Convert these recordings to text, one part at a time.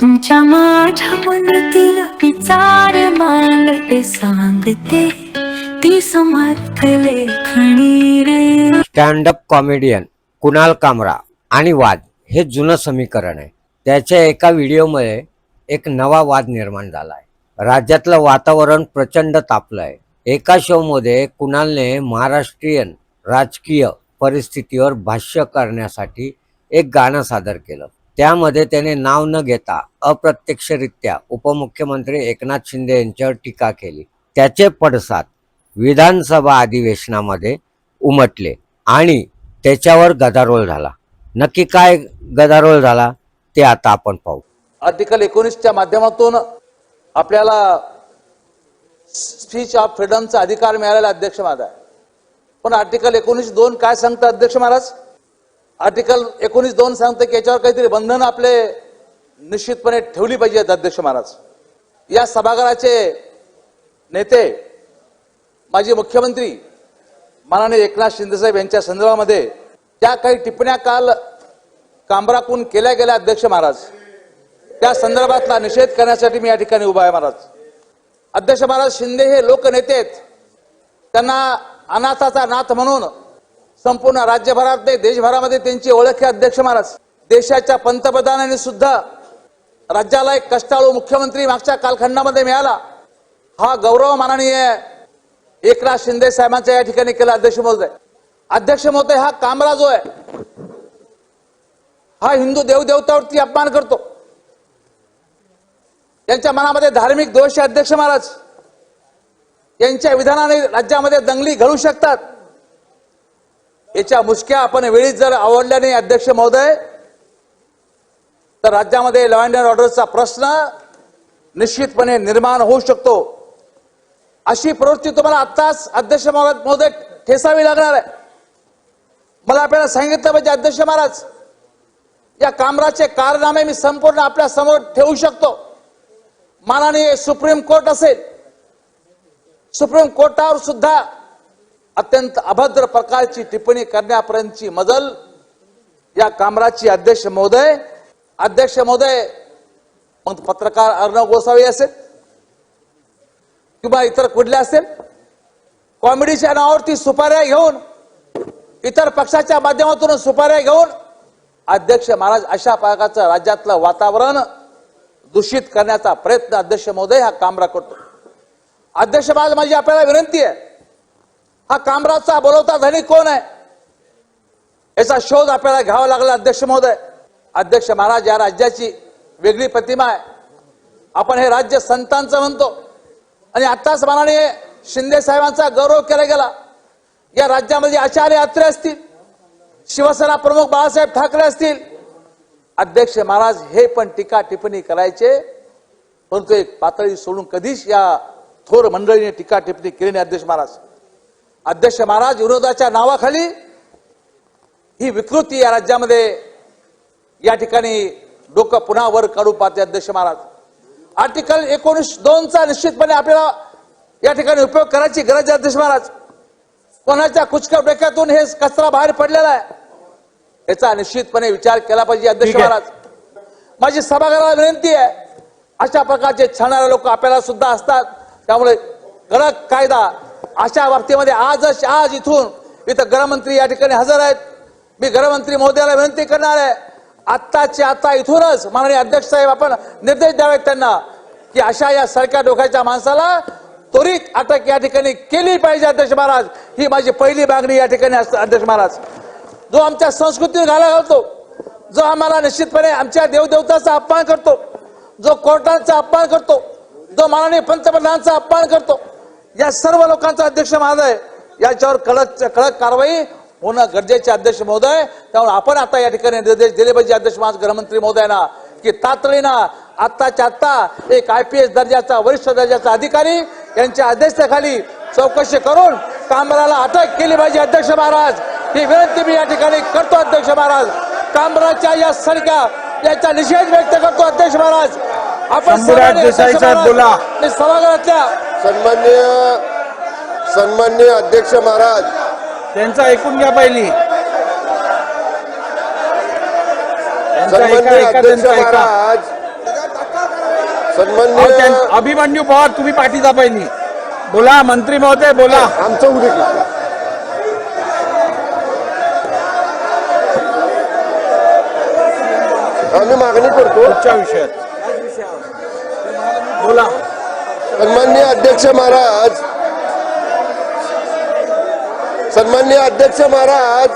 तुमच्या माझ्या मनातील विचार मला ते सांगते. ती समर्थ लेखणी रे. Stand up comedian Kunal Kamra आणि वाद हे जुनं समीकरण आहे. त्याच्या एका व्हिडिओमुळे एक नवा वाद निर्माण झाला आहे राज्यातलं वातावरण प्रचंड तापलं आहे एका शोमध्ये कुणालने महाराष्ट्रीयन राजकीय परिस्थितीवर भाष्य करण्यासाठी एक गाणं सादर केलं. त्यामध्ये त्याने नाव न घेता अप्रत्यक्षरित्या उपमुख्यमंत्री एकनाथ शिंदे यांच्यावर टीका केली. त्याचे पडसाद विधानसभा अधिवेशनामध्ये उमटले आणि त्याच्यावर गदारोळ झाला. नक्की काय गदारोळ झाला ते आता आपण पाहू. आर्टिकल एकोणीसच्या माध्यमातून आपल्याला स्पीच ऑफ फ्रीडमचा अधिकार मिळालेला अध्यक्ष महाराज. पण आर्टिकल एकोणीस दोन काय सांगतं अध्यक्ष महाराज? आर्टिकल एकोणीस दोन सांगतं की याच्यावर काहीतरी बंधन आपले निश्चितपणे ठेवली पाहिजेत अध्यक्ष महाराज. या सभागृहाचे नेते माजी मुख्यमंत्री माननीय एकनाथ शिंदेसाहेब यांच्या संदर्भामध्ये त्या काही टिप्पण्या काल कांबराकून केल्या गेल्या अध्यक्ष महाराज. त्या संदर्भातला निषेध करण्यासाठी मी या ठिकाणी उभा आहे महाराज. अध्यक्ष महाराज शिंदे हे लोकनेते आहेत. त्यांना अनाथाचा नाथ म्हणून संपूर्ण राज्यभरात नाही देशभरामध्ये त्यांची ओळख आहे अध्यक्ष महाराज. देशाच्या पंतप्रधानांनी सुद्धा राज्याला एक कष्टाळू मुख्यमंत्री मागच्या कालखंडामध्ये मिळाला. हा गौरव माननीय एकनाथ शिंदे साहेबांच्या या ठिकाणी केला अध्यक्ष महोदय. अध्यक्ष महोदय हा कामरा जो आहे हा हिंदू देवदेवतावरती अपमान करतो. यांच्या मनामध्ये धार्मिक दोष अध्यक्ष महाराज. यांच्या विधानाने राज्यामध्ये दंगली घडू शकतात. याच्या मुश्क्या आपण वेळीच जर आवडल्या नाही अध्यक्ष महोदय तर राज्यामध्ये लॉ अँड ऑर्डरचा प्रश्न निश्चितपणे निर्माण होऊ शकतो. अशी प्रवृत्ती तुम्हाला आत्ताच अध्यक्ष महोदय ठेसावी लागणार आहे. मला आपल्याला सांगितलं पाहिजे अध्यक्ष महाराज या कामराचे कारनामे मी संपूर्ण आपल्यासमोर ठेवू शकतो. माननीय सुप्रीम कोर्ट असेल. सुप्रीम कोर्टावर सुद्धा अत्यंत अभद्र प्रकारची टिप्पणी करण्यापर्यंतची मजल या कामराची अध्यक्ष महोदय. अध्यक्ष महोदय मग पत्रकार अर्णव गोसावी असेल किंवा इतर कुठले असेल कॉमेडीच्या नावावरती सुपाऱ्या घेऊन इतर पक्षाच्या माध्यमातून सुपाऱ्या घेऊन अध्यक्ष महाराज अशा प्रकारचं राज्यातलं वातावरण दूषित करण्याचा प्रयत्न अध्यक्ष महोदय हा कामरा करतो. अध्यक्ष महाराज माझी आपल्याला विनंती आहे हा कामराजचा बोलवता धनी कोण आहे? याचा शोध आपल्याला घ्यावा लागला अध्यक्ष महोदय. अध्यक्ष महाराज या राज्याची वेगळी प्रतिमा आहे. आपण हे राज्य संतांचं म्हणतो. आणि आत्ताच माननीय शिंदे साहेबांचा गौरव केला गेला. या राज्यामध्ये आचार्य अत्रे असतील शिवसेना प्रमुख बाळासाहेब ठाकरे असतील. अध्यक्ष महाराज हे पण टीका टिप्पणी करायचे. परंतु एक पातळी सोडून कधीच या थोर मंडळीने टीका टिप्पणी केली नाही अध्यक्ष महाराज. अध्यक्ष महाराज विरोधाच्या नावाखाली ही विकृती या राज्यामध्ये या ठिकाणी डोकं पुन्हा वर काढू पाहते अध्यक्ष महाराज. आर्टिकल एकोणीस दोनचा निश्चितपणे आपल्याला या ठिकाणी उपयोग करायची गरज आहे अध्यक्ष महाराज. कोणाच्या कुचक्या डोक्यातून हे कचरा बाहेर पडलेला आहे? याचा निश्चितपणे विचार केला पाहिजे अध्यक्ष. महाराज. माझी सभागृहाला विनंती आहे अशा प्रकारचे छाणारे लोक आपल्याला सुद्धा असतात. त्यामुळे कडक कायदा अशा बाबतीमध्ये आजच आज इथून इथं गृहमंत्री या ठिकाणी हजर आहेत. मी गृहमंत्री महोदयाला विनंती करणार आहे. आत्ताच्या आत्ता इथूनच माननीय अध्यक्ष साहेब आपण निर्देश द्यावेत त्यांना की अशा या सरकार डोक्याच्या माणसाला त्वरित अटक या ठिकाणी केली पाहिजे अध्यक्ष महाराज. ही माझी पहिली मागणी या ठिकाणी असते अध्यक्ष महाराज. जो आमच्या संस्कृतीत घाला घालतो जो आम्हाला निश्चितपणे आमच्या देवदेवताचा अपमान करतो जो कोर्टांचा अपमान करतो जो माननीय पंतप्रधानांचा अपमान करतो या सर्व लोकांचा अध्यक्ष महोदय याच्यावर कडक कडक कारवाई होणं गरजेचे अध्यक्ष महोदय. त्यामुळे आपण आता या ठिकाणी निर्देश दिले पाहिजे अध्यक्ष महाराज गृहमंत्री महोदयांना की तातडीनं आत्ताच्या आत्ता एक आय पी एस दर्जाचा वरिष्ठ दर्जाचा अधिकारी यांच्या अध्यक्षतेखाली चौकशी करून कामराला अटक केली पाहिजे अध्यक्ष महाराज. ही विनंती मी या ठिकाणी करतो अध्यक्ष महाराज. कामराच्या या सडक्या याचा निषेध व्यक्त करतो अध्यक्ष महाराज. आपण सभागृहातल्या सन्मान्य सन्मान्य अध्यक्ष महाराज. त्यांचं ऐकून घ्या पहिली. सन्मान्य अध्यक्ष महाराज. सन्मान्य अभिमन्यू पवार तुम्ही पाठी दाबायली बोला मंत्री महोदय बोला. आमचं उद्या. आम्ही मागणी करतो. पुढच्या विषयात. सन्मान्य अध्यक्ष महाराज. सन्मान्य अध्यक्ष महाराज.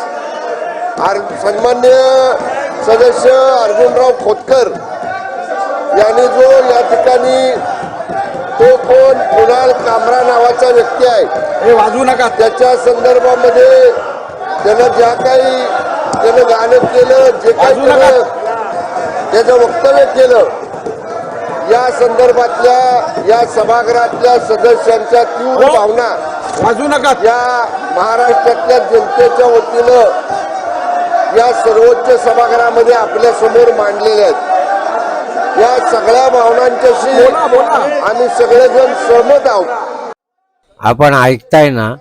सन्मान्य सदस्य अर्जुनराव खोतकर यांनी जो या ठिकाणी तो कोण कुणाल कामरा नावाचा व्यक्ती आहे. हे वाजवू नका. त्याच्या संदर्भामध्ये त्यानं ज्या काही त्यानं गाणं केलं जे काही त्याचं वक्तव्य केलं या संदर्भातल्या या सभागृहातल्या सदस्यांच्या तीव्र हो. भावना वाजवू नका या महाराष्ट्रातल्या जनतेच्या वतीनं या सर्वोच्च सभागृहामध्ये आपल्यासमोर मांडलेल्या आहेत या सगळ्या भावनांच्याशी. आम्ही सगळेजण सहमत आहोत आपण ऐकताय ना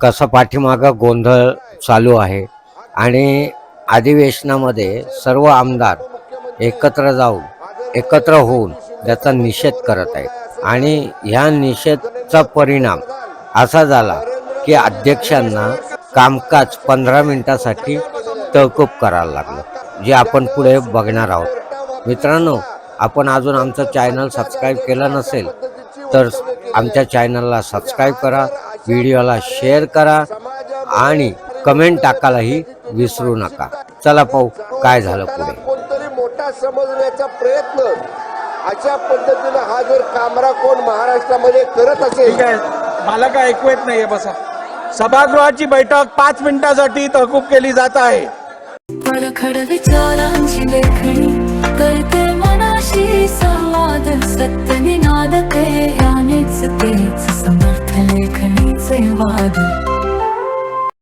कसं पाठीमागं गोंधळ चालू आहे आणि अधिवेशनामध्ये सर्व आमदार एकत्र जाऊन एकत्र होऊन त्याचा निषेध करत आहेत. आणि ह्या निषेधचा परिणाम असा झाला की अध्यक्षांना कामकाज पंधरा मिनिटासाठी तहकूब करायला लागलं जे आपण पुढे बघणार आहोत. मित्रांनो आपण अजून आमचं चॅनल सबस्क्राईब केलं नसेल तर आमच्या चॅनलला सबस्क्राईब करा व्हिडिओला शेअर करा आणि कमेंट टाकायलाही विसरू नका. चला पाहू काय झालं पुढे. कोणतरी मोठा समजण्याचा प्रयत्न अशा पद्धतीनं हा जर कामरा कोण महाराष्ट्रामध्ये करत असेल ठीक आहे. मला काय ऐकू येत नाहीये बसा. सभागृहाची बैठक पाच मिनिटासाठी तहकूब केली जात आहे. परखड विचारांची लेखणी करते मनाशी संवाद सत्य निनाद ते यानेच तेच समर्थ लेखणीचे वाद.